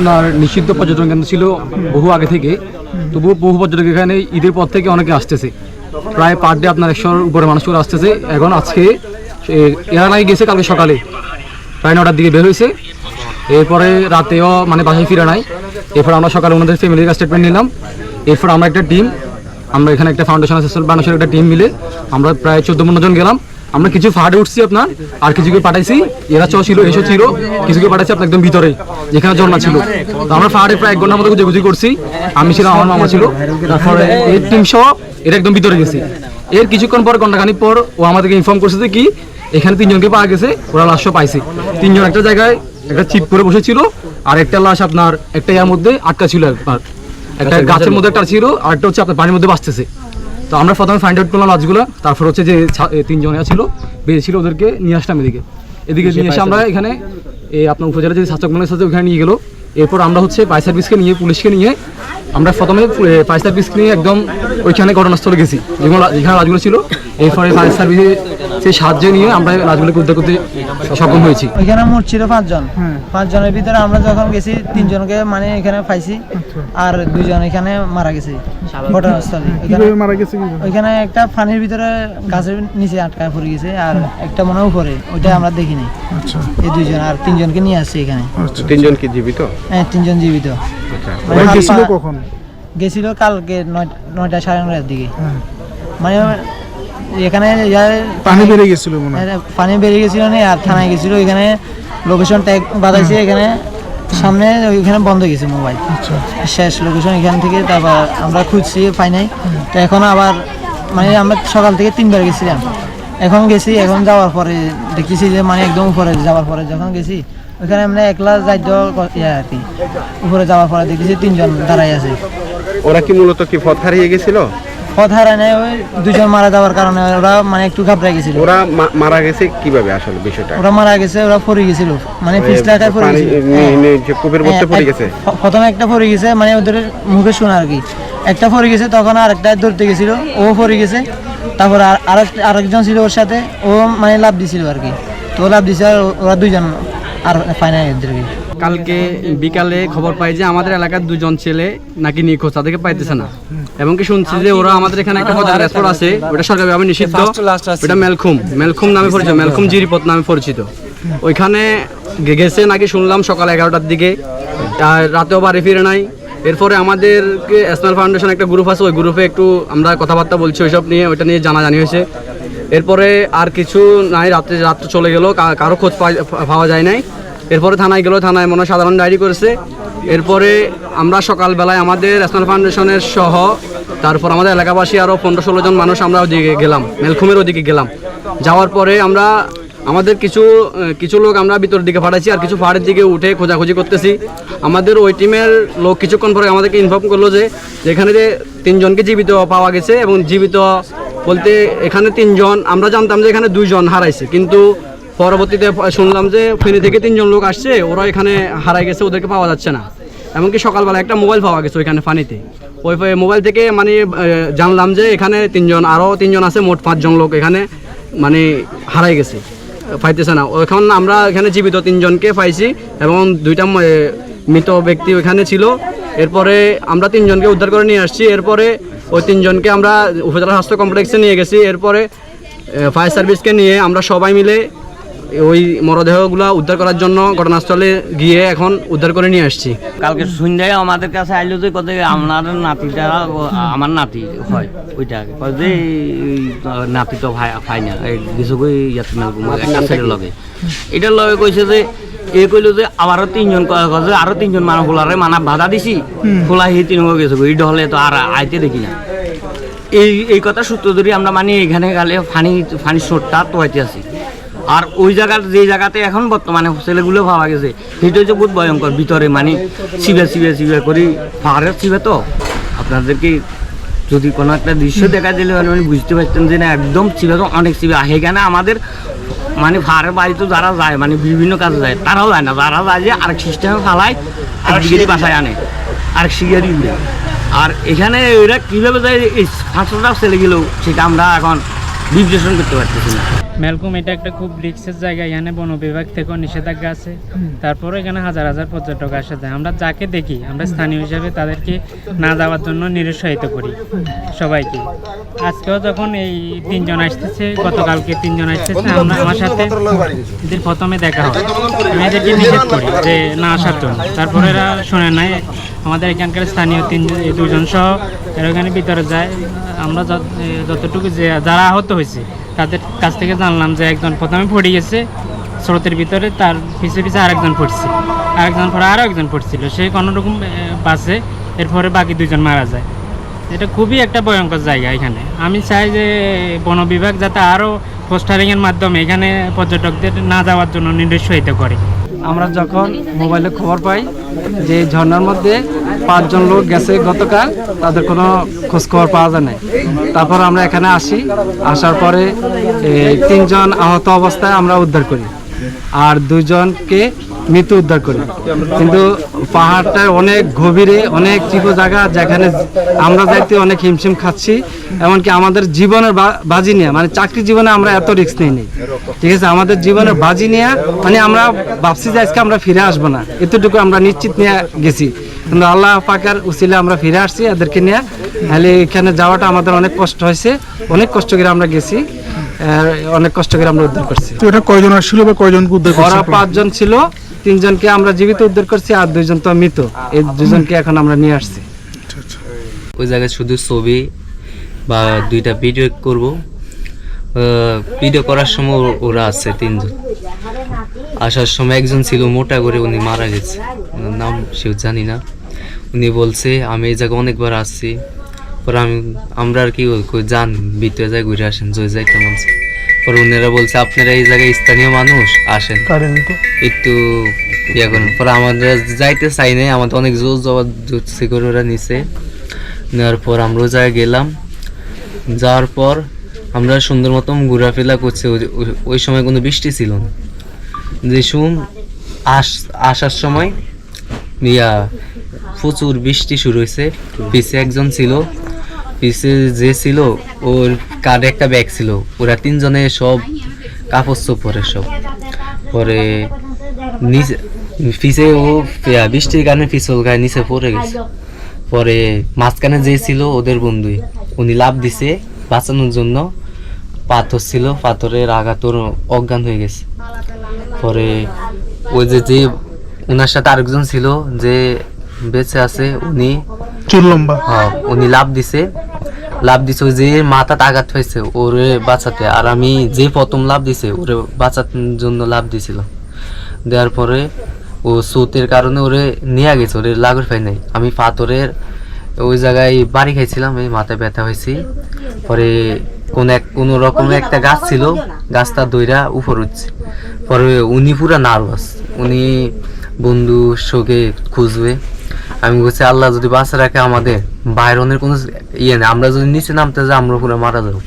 আপনার নিষিদ্ধ পর্যটন কেন্দ্র ছিল বহু আগে থেকে। তবুও বহু পর্যটক এখানে ঈদের পর থেকে অনেকে আসতেছে। প্রায় পার ডে আপনার একশোর উপরে মানুষ করে আসতেছে। এখন আজকে এরা নাই গেছে কালকে সকালে। প্রায় নটার দিকে বের হয়েছে। এরপরে রাতেও মানে বাসায় ফিরে নাই। এরপর আমরা সকালে ওনাদের ফ্যামিলির কাছে স্টেটমেন্ট নিলাম। এরপর আমরা একটা টিম আমরা এখানে একটা ফাউন্ডেশন আছে একটা টিম মিলে আমরা প্রায় চোদ্দ পনেরো জন গেলাম। আমরা কিছু ফাড়ে উঠছি আপনার আর কিছুকে পাঠাইছি। এরা চ ছিল এসো ছিল কিছুকে পাঠাইছি আপনার একদম ভিতরে যেখানে ঝর্ণা ছিল। তো আমরা ফাড়ে প্রায় এক ঘণ্টার মতো গুজি করছি। আমি ছিলাম আমার মামা ছিল। তারপরে এর টিম সহ এটা একদম ভিতরে গেছি। এর কিছুক্ষণ পর ঘন্টাখানিক পর ও আমাদেরকে ইনফর্ম করছে যে কি এখানে তিনজনকে পাওয়া গেছে ওরা লাশও পাইছে। তিনজন একটা জায়গায় একটা চিপ করে বসেছিল আর একটা লাশ আপনার একটা ইয়ার মধ্যে আটকা ছিল একবার। একটা গাছের মধ্যে একটা ছিল আর একটা হচ্ছে আপনার পানির মধ্যে বাঁচতেছে তো আমরা প্রথমে ফাইন্ড আউট করলাম লাজগুলো তারপর হচ্ছে যে তিনজনে ছিল বেরিয়েছিল ওদেরকে নিয়ে আসলাম এদিকে। এদিকে নিয়ে এসে আমরা এখানে এই আপনার উপজেলা যে শাসক মনের সাথে ওখানে নিয়ে গেলো। এরপর আমরা হচ্ছে ফায়ার সার্ভিসকে নিয়ে পুলিশকে নিয়ে আমরা প্রথমে ফায়ার সার্ভিসকে নিয়ে একদম ওইখানে ঘটনাস্থলে গেছি যেগুলো যেখানে লাশগুলো ছিল। এরপরে ফায়ার সার্ভিসে সেই সাহায্য নিয়ে আমরা লাশগুলোকে উদ্ধার করতে সক্ষম হয়েছি। ওইখানে মোট ছিল পাঁচজন। পাঁচজনের ভিতরে আমরা যখন গেছি তিনজনকে মানে এখানে পাইছি আর দুইজন এখানে মারা গেছে ঘটনাস্থলে। ওইখানে- মারা গেছে ওইখানে একটা পানির ভিতরে গাছের নিচে আটকায় পড়ে গেছে আর একটা মনে হয় উপরে ওইটা আমরা দেখিনি। আচ্ছা। এই দুইজন আর তিনজনকে নিয়ে আসছি এখানে। আচ্ছা তিনজন কি জীবিত? হ্যাঁ তিনজন জীবিত। আচ্ছা। মানে কখন? গেছিল কালকে নয়- নয়টা সাড়ে নয়টার দিকে। হ্যাঁ। মানে এখানে পানি বেড়ে গেছিল মনে হয়। পানি বেরিয়ে গেছিল না আর থানায় গেছিল এখানে লোকেশন ট্যাগ বাঁধাইছে এখানে সামনে ওইখানে বন্ধ হয়ে গেছে মোবাইল আচ্ছা। শেষ লোকেশন এখান থেকে তারপর আমরা খুঁজছি পাই নাই। তো এখন আবার মানে আমরা সকাল থেকে তিনবার গেছিলাম। এখন গেছি এখন যাওয়ার পরে দেখেছি যে মানে একদম উপরে যাওয়ার পরে যখন গেছি ওইখানে আমরা একলা যাইতে ইয়ে আর কি উপরে যাওয়ার পরে দেখেছি তিনজন দাঁড়াই আছে। ওরা কি মূলত কি পথ হারিয়ে গেছিল? হারায় নাই ওই দুজন মারা যাওয়ার কারণে ওরা মানে একটু ঘাবড়ে গেছিল। ওরা মারা গেছে কীভাবে আসলে বিষয়টা? ওরা মারা গেছে ওরা পড়ে গেছিল। মানে পিছলাটায় পড়ে পানি গেছিল। নি- নি- যে কূপের মধ্যে হ্যাঁ, পড়ে গেছে? প্রথমে একটা পড়ে গেছে মানে ওদের মুখে শোনা আর কি। একটা পড়ে গেছে তখন আরেকটা ধরতে গেছিল ও পড়ে গেছে। তারপর আর আরেক- আরেকজন ছিল ওর সাথে ও মানে লাভ দিছিল আর কি। তো লাভ দিছে আর ওরা দুইজন আর ফাইনাল এদেরকে কালকে বিকালে খবর পাই যে আমাদের এলাকার দুজন ছেলে নাকি নিখোঁজ তাদেরকে পাইতেছে না। এবং কি শুনছি যে ওরা আমাদের এখানে একটা পর্যটন স্পট আছে ওটা সরকারিভাবে নিষিদ্ধ। ওটা মেলখুম মেলখুম নামে পরিচিত মেলখুম জিরিপথ নামে পরিচিত। ওইখানে গেছে নাকি শুনলাম সকাল এগারোটার দিকে আর রাতেও বাড়ি ফিরে নাই। এরপরে আমাদেরকে এসনাল ফাউন্ডেশন একটা গ্রুপ আছে ওই গ্রুপে একটু আমরা কথাবার্তা বলছি ওইসব নিয়ে ওইটা নিয়ে জানা জানি হয়েছে। এরপরে আর কিছু নাই রাত্রে রাত্রে চলে গেল কারও খোঁজ পাওয়া যায় নাই। এরপরে থানায় গেল, থানায় মনে সাধারণ ডায়েরি করেছে। এরপরে আমরা সকালবেলায় আমাদের ন্যাশনাল ফাউন্ডেশনের সহ, তারপর আমাদের এলাকাবাসী আরও পনেরো ষোলো জন মানুষ আমরা ওদিকে গেলাম, মেলখুমের ওদিকে গেলাম। যাওয়ার পরে আমরা, আমাদের কিছু কিছু লোক আমরা ভিতরের দিকে পাঠাইছি আর কিছু পাহাড়ের দিকে উঠে খোঁজাখুঁজি করতেছি। আমাদের ওই টিমের লোক কিছুক্ষণ পরে আমাদেরকে ইনফর্ম করল যে, যেখানে যে তিনজনকে জীবিত পাওয়া গেছে এবং জীবিত বলতে এখানে তিনজন, আমরা জানতাম যে এখানে দুইজন হারাইছে, কিন্তু পরবর্তীতে শুনলাম যে ফেনী থেকে তিনজন লোক আসছে, ওরা এখানে হারাই গেছে, ওদেরকে পাওয়া যাচ্ছে না। এমনকি সকালবেলা একটা মোবাইল পাওয়া গেছে ওইখানে পানিতে ওই মোবাইল থেকে মানে জানলাম যে এখানে তিনজন আরও তিনজন আছে, মোট পাঁচজন লোক এখানে মানে হারাই গেছে, পাইতেছে না। এখন আমরা এখানে জীবিত তিনজনকে পাইছি এবং দুইটা মৃত ব্যক্তি ওখানে ছিল। এরপরে আমরা তিনজনকে উদ্ধার করে নিয়ে আসছি। এরপরে ওই তিনজনকে আমরা উপজেলা স্বাস্থ্য কমপ্লেক্সে নিয়ে গেছি। এরপরে ফায়ার সার্ভিসকে নিয়ে আমরা সবাই মিলে ওই মরদেহগুলো উদ্ধার করার জন্য ঘটনাস্থলে গিয়ে এখন উদ্ধার করে নিয়ে আসছি। কালকে সন্ধ্যায় আমাদের কাছে আইলো যে কত আমার নাতিটা আমার নাতি হয় ওইটা কয় যে নাতি তো ভাই না এই কিছু কই ইয়াত লগে। এটার লগে কইছে যে এ কইলো যে আবারও তিনজন যে আরও তিনজন মানুষ খোলারে মানা বাধা দিছি খোলা হি তিন গেছে এই ডহলে তো আর আইতে দেখি না। এই এই কথা সূত্র ধরে আমরা মানে এখানে গেলে ফানি ফানি সোটটা তোয়াইতে আছি। আর ওই জায়গার যে জায়গাতে এখন বর্তমানে ছেলেগুলো পাওয়া গেছে সেটা হচ্ছে বহুত ভয়ঙ্কর। ভিতরে মানে সিবে সিবে সিবে করি পাহাড়ের সিবে তো। আপনাদেরকে যদি কোনো একটা দৃশ্য দেখা দিলে মানে বুঝতে পারছেন যে না একদম সিবে তো অনেক আর সেখানে আমাদের মানে পাহাড়ের বাড়িতে যারা যায় মানে বিভিন্ন কাজে যায় তারাও যায় না। যারা যায় যে আরেক সিস্টেমে ফালায় একদিকে বাসায় আনে আরেক সিগারি উড়ে আর এখানে এরা কীভাবে যায় এই পাঁচশোটা ছেলে গেলেও সেটা আমরা এখন বিশ্লেষণ করতে পারতেছি না। মেলকুম, এটা একটা খুব রিক্সের জায়গা, এখানে বন বিভাগ থেকেও নিষেধাজ্ঞা আছে। তারপরে এখানে হাজার হাজার পর্যটক আসে যায়। আমরা যাকে দেখি, আমরা স্থানীয় হিসাবে তাদেরকে না যাওয়ার জন্য নিরুৎসাহিত করি সবাইকে। আজকেও যখন এই তিনজন আসতেছে, গতকালকে তিনজন আসতেছে, আমরা আমার সাথে এদের প্রথমে দেখা হয়। আমি এদেরকে নিষেধ করি যে না আসার জন্য। তারপরে এরা শোনে নাই আমাদের এখানকার স্থানীয় তিন দুজন সহ, এরা ওখানে ভিতরে যায়। আমরা যত- যতটুকু যে যারা আহত হয়েছে তাদের কাছ থেকে জানলাম যে একজন প্রথমে পড়ে গেছে, স্রোতের ভিতরে তার পিছে পিছে আরেকজন পড়ছে। আরেকজন পরে আরও একজন পড়ছিল। সে কোনোরকম বাসে এরপরে বাকি দুজন মারা যায়। এটা খুবই একটা ভয়ঙ্কর জায়গা এখানে। আমি চাই যে বন বিভাগ যাতে আরও পোস্টারিংয়ের মাধ্যমে এখানে পর্যটকদের না যাওয়ার জন্য নিরুৎসাহিত করে। আমরা যখন মোবাইলে খবর পাই যে ঝর্নার মধ্যে পাঁচজন লোক গেছে গতকাল, তাদের কোনো খোঁজ খবর পাওয়া যায় নাই। তারপর আমরা এখানে আসি, আসার পরে তিনজন আহত অবস্থায় আমরা উদ্ধার করি আর দুজনকে মৃত্যু উদ্ধার করি। কিন্তু পাহাড়টা অনেক গভীরে, অনেক চিপো জায়গা, যেখানে আমরা যাইতে অনেক হিমশিম খাচ্ছি, এমনকি আমাদের জীবনের বাজি নিয়ে মানে চাকরি জীবনে আমরা এত রিস্ক নিই নি। ঠিক আছে, আমাদের জীবনের বাজি নিয়ে মানে আমরা ভাবছি যে আজকে আমরা ফিরে আসব না। এতটুকু আমরা নিশ্চিত নিয়ে গেছি। কিন্তু আল্লাহ পাকার উচিলে আমরা ফিরে আসছি এদেরকে নিয়ে। তাহলে এখানে যাওয়াটা আমাদের অনেক কষ্ট হয়েছে। অনেক কষ্ট করে আমরা গেছি। অনেক কষ্ট করে আমরা উদ্ধার করছি। তো এটা কয়জন আসছিল বা কয়জনকে উদ্ধার করছে? ওরা পাঁচজন ছিল তিনজনকে আমরা জীবিত উদ্ধার করছি আর দুইজন তো মৃত। এই দুজনকে এখন আমরা নিয়ে আসছি। ওই জায়গায় শুধু ছবি বা দুইটা ভিডিও করব। ভিডিও করার সময় ওরা আছে তিনজন। আসার সময় একজন ছিল মোটা করে উনি মারা গেছে। নাম সেও জানি না। উনি বলছে আমি এই জায়গায় অনেকবার আসছি। পরে আমি আমরা আর কি যান ভিতরে যায় ঘুরে আসেন জয় যাইতে মানছে পরে উনারা বলছে আপনারা এই জায়গায় স্থানীয় মানুষ আসেন। একটু ইয়ে করেন। পরে আমাদের যাইতে চাই নাই আমাদের অনেক জোর জবাব জুৎসি করে ওরা নিছে। নেওয়ার পর আমরাও জায়গায় গেলাম। যাওয়ার পর আমরা সুন্দর মতন ঘোরাফেরা করছি। ওই সময় কোনো বৃষ্টি ছিল না। যে শুন আস আসার সময় ইয়া, প্রচুর বৃষ্টি শুরু হয়েছে পিছে একজন ছিল পিছে যে ছিল, ওর কাঁধে একটা ব্যাগ ছিল। ওরা তিনজনে সব কাপড় চোপ পরে সব। পরে নিচে, পিছে ও বৃষ্টির কারণে পিছল গায়ে নিচে পড়ে গেছে। পরে মাঝখানে যে ছিল ওদের বন্ধুই, উনি লাভ দিছে বাঁচানোর জন্য। পাথর ছিল, পাথরের আঘাত অজ্ঞান হয়ে গেছে। পরে ওই যে যে ওনার সাথে আরেকজন ছিল যে বেঁচে আছে উনি চুল লম্বা। হ্যাঁ উনি লাভ দিছে। লাভ দিছে যে মাথাতে আঘাত হয়েছে ওরে বাঁচাতে। আর আমি যে প্রথম লাভ দিছে ওরে বাঁচানোর জন্য লাভ দিছিল। দেওয়ার পরে ও স্রোতের কারণে ওরে নিয়ে গেছে ওরে লাগর পাই নাই। আমি পাথরের ওই জায়গায় বাড়ি খাইছিলাম এই মাথায় ব্যথা হয়েছি। পরে কোন এক কোন রকম একটা গাছ ছিল গাছটা দইরা উপর উঠছে। পরে উনি পুরা নার্ভাস। উনি বন্ধু শোকে খুঁজবে। আমি বলছি, আল্লাহ যদি বাঁচা রাখে আমাদের, বাইরনের কোনো ইয়ে নেই। আমরা যদি নিচে নামতে যাই, আমরা পুরো মারা যাব।